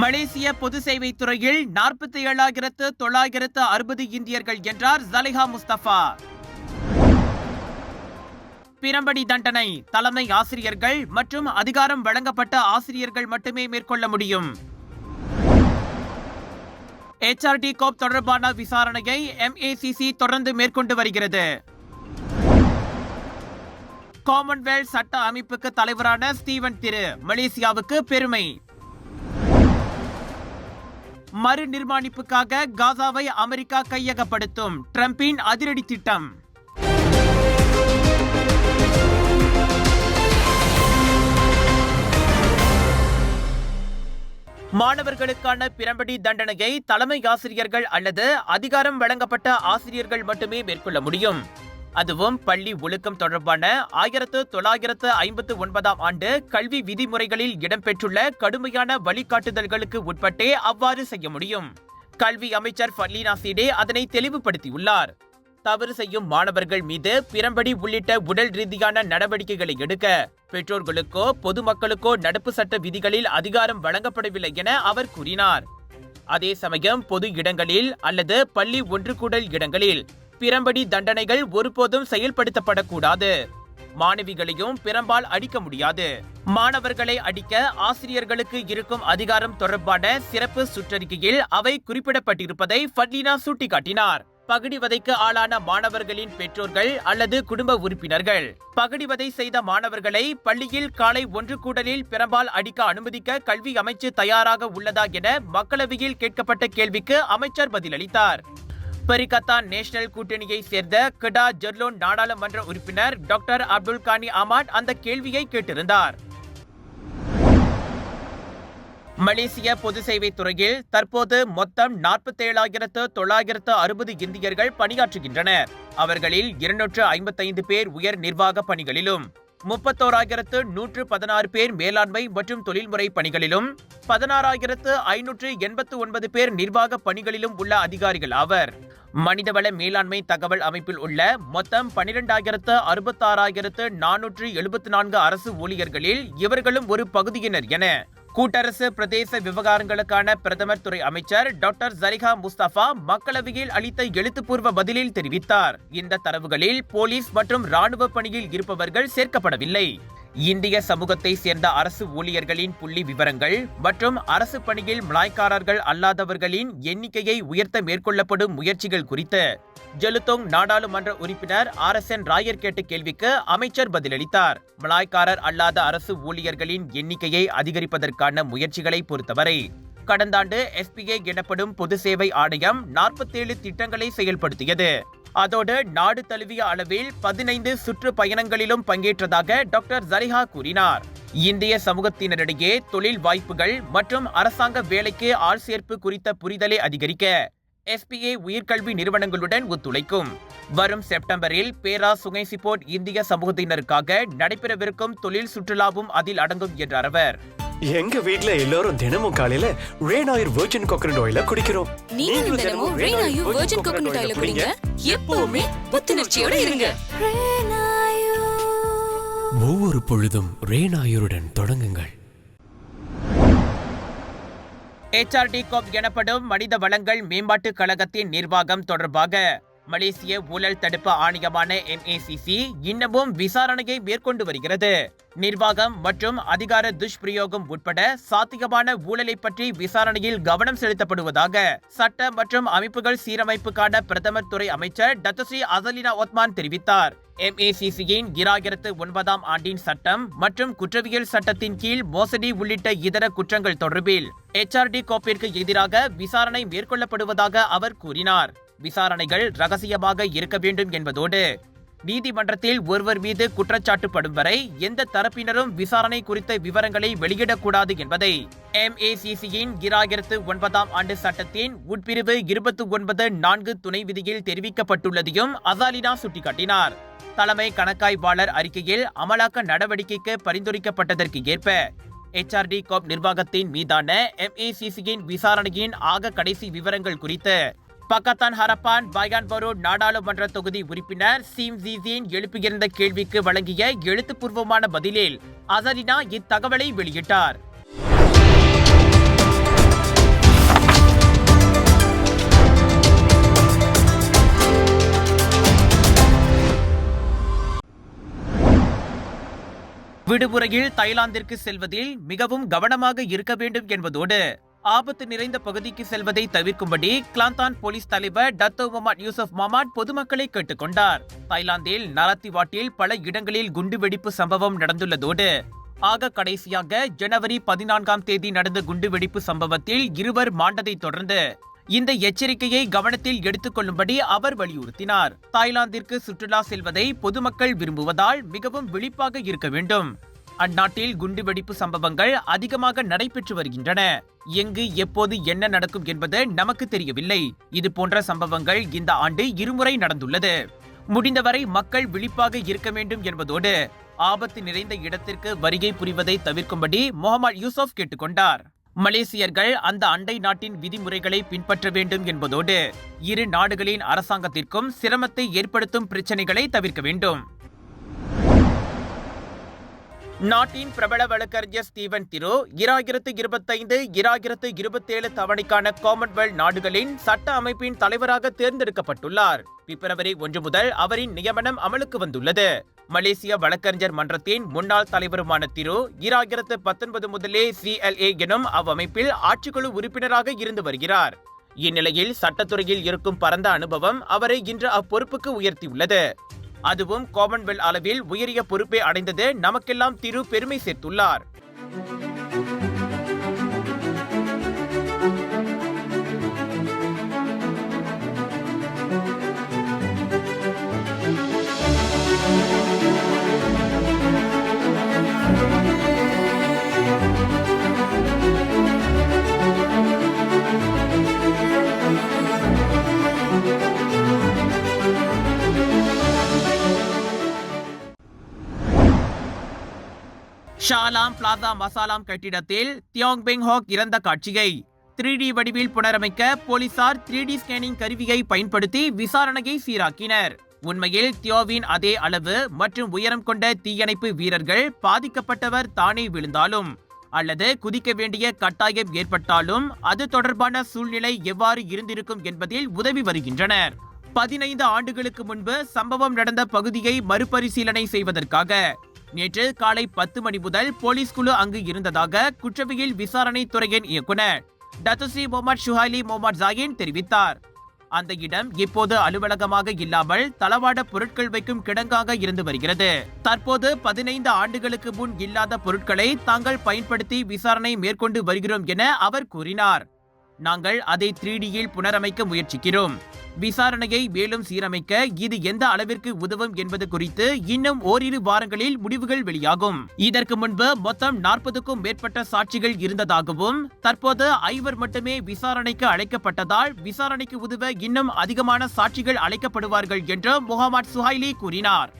மலேசிய பொது சேவை துறையில் நாற்பத்தி ஏழாயிரத்து தொள்ளாயிரத்து அறுபது இந்தியர்கள் என்றார் ஜலிஹா முஸ்தபா. பிரம்படி தண்டனை தலைமை ஆசிரியர்கள் மற்றும் அதிகாரம் வழங்கப்பட்ட ஆசிரியர்கள் மட்டுமே மேற்கொள்ள முடியும். எச்ஆர்டி கோப் தொடர்பான விசாரணையை எம்ஏசிசி தொடர்ந்து மேற்கொண்டு வருகிறது. காமன்வெல்த் சட்ட அமைப்புக்கு தலைவரான ஸ்டீவன் திரு மலேசியாவுக்கு பெருமை. மறு நிர்மாணிப்புக்காக காசாவை அமெரிக்கா கையகப்படுத்தும் ட்ரம்பின் அதிரடி திட்டம். மாணவர்களுக்கான பிரம்படி தண்டனையை தலைமை ஆசிரியர்கள் அல்லது அதிகாரம் வழங்கப்பட்ட ஆசிரியர்கள் மட்டுமே மேற்கொள்ள முடியும். அதுவும் பள்ளி ஒழுக்கம் தொடர்பான ஆயிரத்து தொள்ளாயிரத்து ஐம்பத்து ஒன்பதாம் ஆண்டு கல்வி விதிமுறைகளில் இடம்பெற்றுள்ள கடுமையான வழிகாட்டுதல்களுக்கு உட்பட்டே அவ்வாறு செய்ய முடியும். கல்வி அமைச்சர் ஃபர்லீனா சீடே அதனை தெளிவுபடுத்தியுள்ளார். தவறு செய்யும் மாணவர்கள் மீது பிறம்படி உள்ளிட்ட உடல் ரீதியான நடவடிக்கைகளை எடுக்க பெற்றோர்களுக்கோ பொதுமக்களுக்கோ நடப்பு சட்ட விதிகளில் அதிகாரம் வழங்கப்படவில்லை என அவர் கூறினார். அதே சமயம் பொது இடங்களில் அல்லது பள்ளி ஒன்று கூடல் இடங்களில் பிறம்படி தண்டனைகள் ஒருபோதும் செயல்படுத்தப்படக்கூடாது. மாணவிகளையும் பிறம்பால் அடிக்க முடியாது. மாணவர்களை அடிக்க ஆசிரியர்களுக்கு இருக்கும் அதிகாரம் தொடர்பான சிறப்பு சுற்றறிக்கையில் அவை குறிப்பிடப்பட்டிருப்பதை ஃபட்லினா சுட்டிக்காட்டினார். பகடிவதைக்கு ஆளான மாணவர்களின் பெற்றோர்கள் அல்லது குடும்ப உறுப்பினர்கள். பகடிவதை செய்த மாணவர்களை பள்ளியில் காலை ஒன்று கூடலில் பிறம்பால் அடிக்க அனுமதிக்க கல்வி அமைச்சு தயாராக உள்ளதா என மக்களவையில் கேட்கப்பட்ட கேள்விக்கு அமைச்சர் பதிலளித்தார். பரிகத்தான் நேஷனல் கூட்டணியை சேர்ந்த கிடா ஜெர்லோன் நாடாளுமன்ற உறுப்பினர் டாக்டர் அப்துல் கானி அமாட் அந்த கேள்வியை கேட்டிருந்தார். மலேசிய பொது சேவை துறையில் தற்போது மொத்தம் நாற்பத்தேழாயிரத்து தொள்ளாயிரத்து அறுபது இந்தியர்கள் பணியாற்றுகின்றனர். அவர்களில் இருநூற்று ஐம்பத்தைந்து பேர் உயர் நிர்வாக பணிகளிலும் முப்பத்தோராயிரத்து நூற்று பதினாறு பேர் மேலாண்மை மற்றும் தொழில்முறை பணிகளிலும் பதினாறாயிரத்து ஐநூற்று எண்பத்து ஒன்பது பேர் நிர்வாக பணிகளிலும் உள்ள அதிகாரிகள் ஆவர். மனிதவள மேலாண்மை தகவல் அமைப்பில் உள்ள மொத்தம் பனிரெண்டாயிரத்து அறுபத்தாறாயிரத்து நானூற்று எழுபத்தி நான்கு அரசு ஊழியர்களில் இவர்களும் ஒரு பகுதியினர் என கூட்டரசு பிரதேச விவகாரங்களுக்கான பிரதமர் துறை அமைச்சர் டாக்டர் ஜரிகா முஸ்தபா மக்களவையில் அளித்த எழுத்துப்பூர்வ பதிலில் தெரிவித்தார். இந்த தரவுகளில் போலீஸ் மற்றும் ராணுவ பணியில் இருப்பவர்கள் சேர்க்கப்படவில்லை. இந்திய சமூகத்தை சேர்ந்த அரசு ஊழியர்களின் புள்ளி விவரங்கள் மற்றும் அரசு பணியில் மலாய்க்காரர்கள் அல்லாதவர்களின் எண்ணிக்கையை உயர்த்த மேற்கொள்ளப்படும் முயற்சிகள் குறித்து. ஜெலுத்தோங் நாடாளுமன்ற உறுப்பினர் ஆர் எஸ் என் ராயர் கேட்ட கேள்விக்கு அமைச்சர் பதிலளித்தார். மலாய்க்காரர் அல்லாத அரசு ஊழியர்களின் எண்ணிக்கையை அதிகரிப்பதற்கான முயற்சிகளை பொறுத்தவரை கடந்த ஆண்டு எஸ்பிஐ எனப்படும் பொது சேவை ஆணையம் நாற்பத்தேழு திட்டங்களை செயல்படுத்தியது. அதோடு நாடு தழுவிய அளவில் பதினைந்து சுற்றுப்பயணங்களிலும் பங்கேற்றதாக டாக்டர் ஜரிஹா கூறினார். இந்திய சமூகத்தினரிடையே தொழில் வாய்ப்புகள் மற்றும் அரசாங்க வேலைக்கு ஆள் சேர்ப்பு குறித்த புரிதலை அதிகரிக்க எஸ்பிஏ உயர்கல்வி நிறுவனங்களுடன் ஒத்துழைக்கும். வரும் செப்டம்பரில் பேரா சுங்கைசிப்போர்ட் இந்திய சமூகத்தினருக்காக நடைபெறவிருக்கும் தொழில் சுற்றுலாவும் அதில் அடங்கும் என்றார் அவர். எங்க வீட்ல எல்லாரும் தினமும் காலையில ஆயில் வெர்ஜின் கோகனட் ஆயில குடிக்கிறோம். நீங்களும் தினமும் ரெய்னாயு வெர்ஜின் கோகனட் ஆயில குடிங்க. எப்பவுமே புத்துணர்ச்சியோட இருங்க. ஒவ்வொரு பொழுதும் ரேனாயுருடன் தொடங்குங்கள். HRD கோப் எனப்படும் மனித வளங்கள் மேம்பாட்டு கழகத்தின் நிர்வாகம் தொடர்பாக மலேசிய ஊழல் தடுப்பு ஆணையமான எம்ஏசிசி இன்னமும் விசாரணையை மேற்கொண்டு வருகிறது. நிர்வாகம் மற்றும் அதிகார துஷ்பிரயோகம் உட்பட சாத்தியமான ஊழலை பற்றி விசாரணையில் கவனம் செலுத்தப்படுவதாக சட்ட மற்றும் அமைப்புகள் சீரமைப்புக்கான பிரதமர் துறை அமைச்சர் டத்தஸ்ரீ அசலினா ஒத்மான் தெரிவித்தார். எம்ஏசிசியின் இராயிரத்து ஒன்பதாம் ஆண்டின் சட்டம் மற்றும் குற்றவியல் சட்டத்தின் கீழ் மோசடி உள்ளிட்ட இதர குற்றங்கள் தொடர்பில் எச்ஆர்டி கோப்பிற்கு எதிராக விசாரணை மேற்கொள்ளப்படுவதாக அவர் கூறினார். விசாரணைகள் ரகசியமாக இருக்க வேண்டும் என்பதோடு நீதிமன்றத்தில் ஒருவர் மீது குற்றச்சாட்டுப்படும் வரை எந்த தரப்பினரும் விசாரணை குறித்த விவரங்களை வெளியிடக்கூடாது என்பதை எம்ஏசிசியின் இராயிரத்து ஒன்பதாம் ஆண்டு சட்டத்தின் உட்பிரிவு இருபத்தி ஒன்பது நான்கு துணை விதியில் தெரிவிக்கப்பட்டுள்ளதையும் அசாலினா சுட்டிக்காட்டினார். தலைமை கணக்காய்வாளர் அறிக்கையில் அமலாக்க நடவடிக்கைக்கு பரிந்துரைக்கப்பட்டதற்கு ஏற்ப எச்ஆர்டி கோப் நிர்வாகத்தின் மீதான எம்ஏசிசியின் விசாரணையின் ஆக கடைசி விவரங்கள் குறித்து பக்கத்தான் ஹரப்பான் பயான் பரோட் நாடாளுமன்ற தொகுதி உறுப்பினர் சீம் ஜீசின் எழுப்பியிருந்த கேள்விக்கு வழங்கிய எழுத்துப்பூர்வமான பதிலில் அசரினா இத்தகவலை வெளியிட்டார். விடுமுறையில் தாய்லாந்திற்கு செல்வதில் மிகவும் கவனமாக இருக்க வேண்டும் என்பதோடு ஆபத்து நிறைந்த பகுதிக்கு செல்வதை தவிர்க்கும்படி கிளாந்தான் போலீஸ் தலைவர் டத்தோ மொமாட் யூசப் மொமாட் பொதுமக்களை கேட்டுக்கொண்டார். தாய்லாந்தில் நரத்திவாட்டில் பல இடங்களில் குண்டுவெடிப்பு சம்பவம் நடந்துள்ளதோடு ஆக கடைசியாக ஜனவரி பதினான்காம் தேதி நடந்த குண்டுவெடிப்பு சம்பவத்தில் இருவர் மாண்டதைத் தொடர்ந்து இந்த எச்சரிக்கையை கவனத்தில் எடுத்துக்கொள்ளும்படி அவர் வலியுறுத்தினார். தாய்லாந்திற்கு சுற்றுலா செல்வதை பொதுமக்கள் விரும்புவதால் மிகவும் விழிப்பாக இருக்க வேண்டும். அந்நாட்டில் குண்டுவெடிப்பு சம்பவங்கள் அதிகமாக நடைபெற்று வருகின்றன. எங்கு எப்போது என்ன நடக்கும் என்பது நமக்கு தெரியவில்லை. இது போன்ற சம்பவங்கள் இந்த ஆண்டு இருமுறை நடந்துள்ளது. முடிந்தவரை மக்கள் விழிப்பாக இருக்க வேண்டும் என்பதோடு ஆபத்து நிறைந்த இடத்திற்கு வருகை புரிவதை தவிர்க்கும்படி முகமது யூசப் கேட்டுக்கொண்டார் மலேசியர்கள் அந்த அண்டை நாட்டின் விதிமுறைகளை பின்பற்ற வேண்டும் என்பதோடு இரு நாடுகளின் அரசாங்கத்திற்கும் சிரமத்தை ஏற்படுத்தும் பிரச்சனைகளை தவிர்க்க வேண்டும். நாட்டின் பிரபல வழக்கறிஞர் ஸ்டீவன் திரு இராயிரத்து இருபத்தைந்து இராயிரத்து இருபத்தேழு தவணைக்கான காமன்வெல்த் நாடுகளின் சட்ட அமைப்பின் தலைவராக தேர்ந்தெடுக்கப்பட்டுள்ளார். பிப்ரவரி ஒன்று முதல் அவரின் நியமனம் அமலுக்கு வந்துள்ளது. மலேசிய வழக்கறிஞர் மன்றத்தின் முன்னாள் தலைவருமான திரு இராயிரத்து பத்தொன்பது முதலே சிஎல்ஏ எனும் அவ்வமைப்பில் ஆட்சிக்குழு உறுப்பினராக இருந்து வருகிறார். இந்நிலையில் சட்டத்துறையில் இருக்கும் பரந்த அனுபவம் அவரை இன்று அப்பொறுப்புக்கு உயர்த்தியுள்ளது. அதுவும் காமன்வெல்த் அளவில் உயரிய பொறுப்பை அடைந்தது நமக்கெல்லாம் திரு பெருமை சேர்த்துள்ளார். ஷாலாம் பிளாசா மசாலாம் கட்டிடத்தில் தியோங் பெங் ஹாக் இறந்த காட்சியை த்ரீ டி வடிவில் புனரமைக்க போலீசார் த்ரீ டி ஸ்கேனிங் கருவியை பயன்படுத்தி விசாரணையை சீராக்கினர். உண்மையில் தியோவின் அதே அளவு மற்றும் உயரம் கொண்ட தீயணைப்பு வீரர்கள் பாதிக்கப்பட்டவர் தானே விழுந்தாலும் அல்லது குதிக்க வேண்டிய கட்டாயம் ஏற்பட்டாலும் அது தொடர்பான சூழ்நிலை எவ்வாறு இருந்திருக்கும் என்பதில் உதவி வருகின்றனர். பதினைந்து ஆண்டுகளுக்கு முன்பு சம்பவம் நடந்த பகுதியை மறுபரிசீலனை செய்வதற்காக நேற்று காலை பத்து மணி முதல் போலீஸ் குழு அங்கு இருந்ததாக குற்றவியல் விசாரணை துறையின் இயக்குனர் டத்துசி மொமட் ஷுஹாலி மொமட் ஜாகின் தெரிவித்தார். அந்த இடம் இப்போது அலுவலகமாக இல்லாமல் தளவாட பொருட்கள் வைக்கும் கிடங்காக இருந்து வருகிறது. தற்போது பதினைந்து ஆண்டுகளுக்கு முன் இல்லாத பொருட்களை தாங்கள் பயன்படுத்தி விசாரணை மேற்கொண்டு வருகிறோம் என அவர் கூறினார். நாங்கள் அதை த்ரீ டியில் புனரமைக்க முயற்சிக்கிறோம். விசாரணையை மேலும் சீரமைக்க இது எந்த அளவிற்கு உதவும் என்பது குறித்து இன்னும் ஓரிரு வாரங்களில் முடிவுகள் வெளியாகும். இதற்கு முன்பு மொத்தம் நாற்பதுக்கும் மேற்பட்ட சாட்சிகள் இருந்ததாகவும் தற்போது ஐவர் மட்டுமே விசாரணைக்கு அழைக்கப்பட்டதால் விசாரணைக்கு உதவ இன்னும் அதிகமான சாட்சிகள் அழைக்கப்படுவார்கள் என்று முகமது சுஹைலி கூறினார்.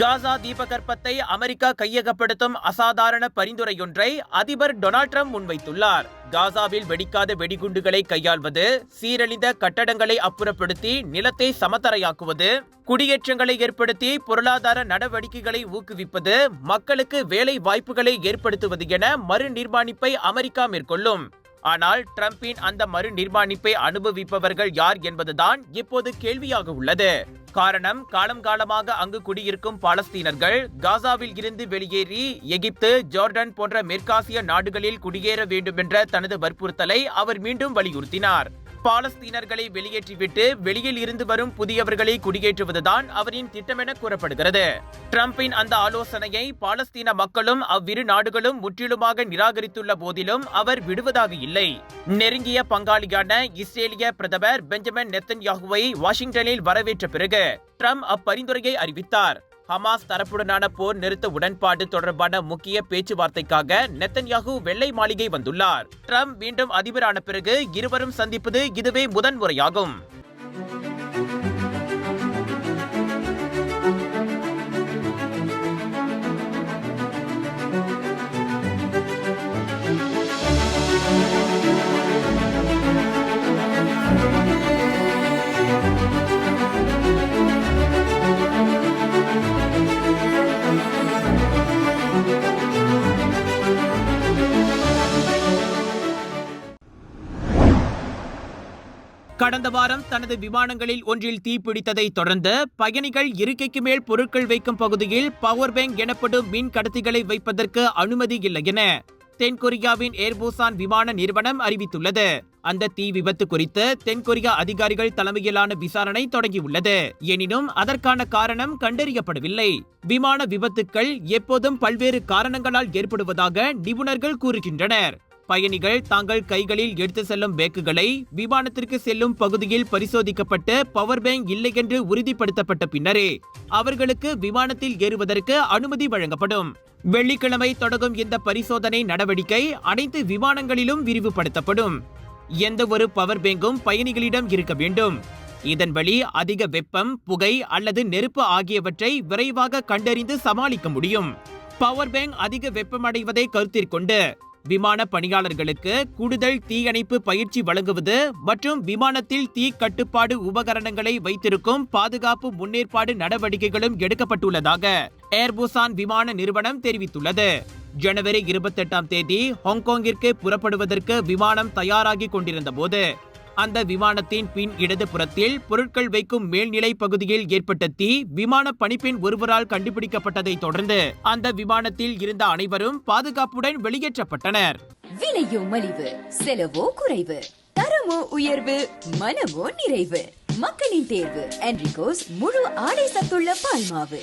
காசா தீபகற்பத்தை அமெரிக்கா கையகப்படுத்தும் அசாதாரண பரிந்துரையொன்றை அதிபர் டொனால்ட் ட்ரம்ப் முன்வைத்துள்ளார். காசாவில் வெடிக்காத வெடிகுண்டுகளை கையாள்வது சீரழிந்த கட்டடங்களை அப்புறப்படுத்தி நிலத்தை சமதரையாக்குவது குடியேற்றங்களை ஏற்படுத்தி பொருளாதார நடவடிக்கைகளை ஊக்குவிப்பது மக்களுக்கு வேலை வாய்ப்புகளை ஏற்படுத்துவது என மறு நிர்மாணிப்பை அமெரிக்கா மேற்கொள்ளும். ஆனால் ட்ரம்பின் அந்த மறு நிர்மாணிப்பை அனுபவிப்பவர்கள் யார் என்பதுதான் இப்போது கேள்வியாக உள்ளது. காரணம் காலம் காலமாக அங்கு குடியிருக்கும் பாலஸ்தீனர்கள் காசாவில் இருந்து வெளியேறி எகிப்து ஜோர்டன் போன்ற மேற்காசிய நாடுகளில் குடியேற வேண்டுமென்ற தனது வற்புறுத்தலை அவர் மீண்டும் வலியுறுத்தினார். பாலஸ்தீனர்களை வெளியேற்றிவிட்டு வெளியில் இருந்து வரும் புதியவர்களை குடியேற்றுவதுதான் அவரின் திட்டமென கூறப்படுகிறது. ட்ரம்பின் அந்த ஆலோசனையை பாலஸ்தீன மக்களும் அவ்விரு நாடுகளும் முற்றிலுமாக நிராகரித்துள்ள போதிலும் அவர் விடுவதாக இல்லை. நெருங்கிய பங்காளியான இஸ்ரேலிய பிரதமர் பெஞ்சமின் நெத்தன்யாகுவை வாஷிங்டனில் வரவேற்ற பிறகு ட்ரம்ப் அப்பரிந்துரையை அறிவித்தார். ஹமாஸ் தரப்புடனான போர் நிறுத்த உடன்பாடு தொடர்பான முக்கிய பேச்சுவார்த்தைக்காக நெத்தன்யாகு வெள்ளை மாளிகை வந்துள்ளார். ட்ரம்ப் மீண்டும் அதிபரான பிறகு இருவரும் சந்திப்பது இதுவே முதன்முறையாகும். கடந்த வாரம் தனது விமானங்களில் ஒன்றில் தீப்பிடித்ததை தொடர்ந்து பயணிகள் இருக்கைக்கு மேல் பொருட்கள் வைக்கும் பகுதியில் பவர் பேங்க் எனப்படும் மின் கடத்திகளை வைப்பதற்கு அனுமதி இல்லை என தென்கொரியாவின் ஏர்போசான் விமான நிறுவனம் அறிவித்துள்ளது. அந்த தீ விபத்து குறித்து தென்கொரியா அதிகாரிகள் தலைமையிலான விசாரணை தொடங்கியுள்ளது. எனினும் அதற்கான காரணம் கண்டறியப்படவில்லை. விமான விபத்துக்கள் எப்போதும் பல்வேறு காரணங்களால் ஏற்படுவதாக நிபுணர்கள் கூறுகின்றனர். பயணிகள் தாங்கள் கைகளில் எடுத்து செல்லும் பேக்குகளை விமானத்திற்கு செல்லும் பகுதியில் பரிசோதிக்கப்பட்டு பவர் பேங்க் இல்லை என்று உறுதிப்படுத்தப்பட்ட பின்னரே அவர்களுக்கு விமானத்தில் ஏறுவதற்கு அனுமதி வழங்கப்படும். வெள்ளிக்கிழமை தொடங்கும் இந்த பரிசோதனை நடவடிக்கை அனைத்து விமானங்களிலும் விரிவுபடுத்தப்படும். எந்த ஒரு பவர் பேங்கும் பயணிகளிடம் இருக்க வேண்டும். இதன் வழி அதிக வெப்பம் புகை அல்லது நெருப்பு ஆகியவற்றை விரைவாக கண்டறிந்து சமாளிக்க முடியும். பவர் பேங்க் அதிக வெப்பமடைவதை கருத்திற்கொண்டு விமான பணியாளர்களுக்கு கூடுதல் தீயணைப்பு பயிற்சி வழங்குவது மற்றும் விமானத்தில் தீ கட்டுப்பாடு உபகரணங்களை வைத்திருக்கும் பாதுகாப்பு முன்னேற்பாடு நடவடிக்கைகளும் எடுக்கப்பட்டுள்ளதாக ஏர்புசான் விமான நிறுவனம் தெரிவித்துள்ளது. ஜனவரி இருபத்தெட்டாம் தேதி ஹாங்காங்கிற்கு புறப்படுவதற்கு விமானம் தயாராகி கொண்டிருந்த போது அந்த விமானத்தின் பின் இடது புறத்தில் பொருட்கள் வைக்கும் மேல்நிலை பகுதியில் ஏற்பட்ட தீ விமான பணிப்பெண் ஒருவரால் கண்டுபிடிக்கப்பட்டதை தொடர்ந்து அந்த விமானத்தில் இருந்த அனைவரும் பாதுகாப்புடன் வெளியேற்றப்பட்டனர். விலையோ மலிவு செலவோ குறைவு தரமோ உயர்வு மனமோ நிறைவு. மக்களின் தேர்வு என்ரிகோஸ் முழு ஆடை சத்துள்ள பால்மாவு.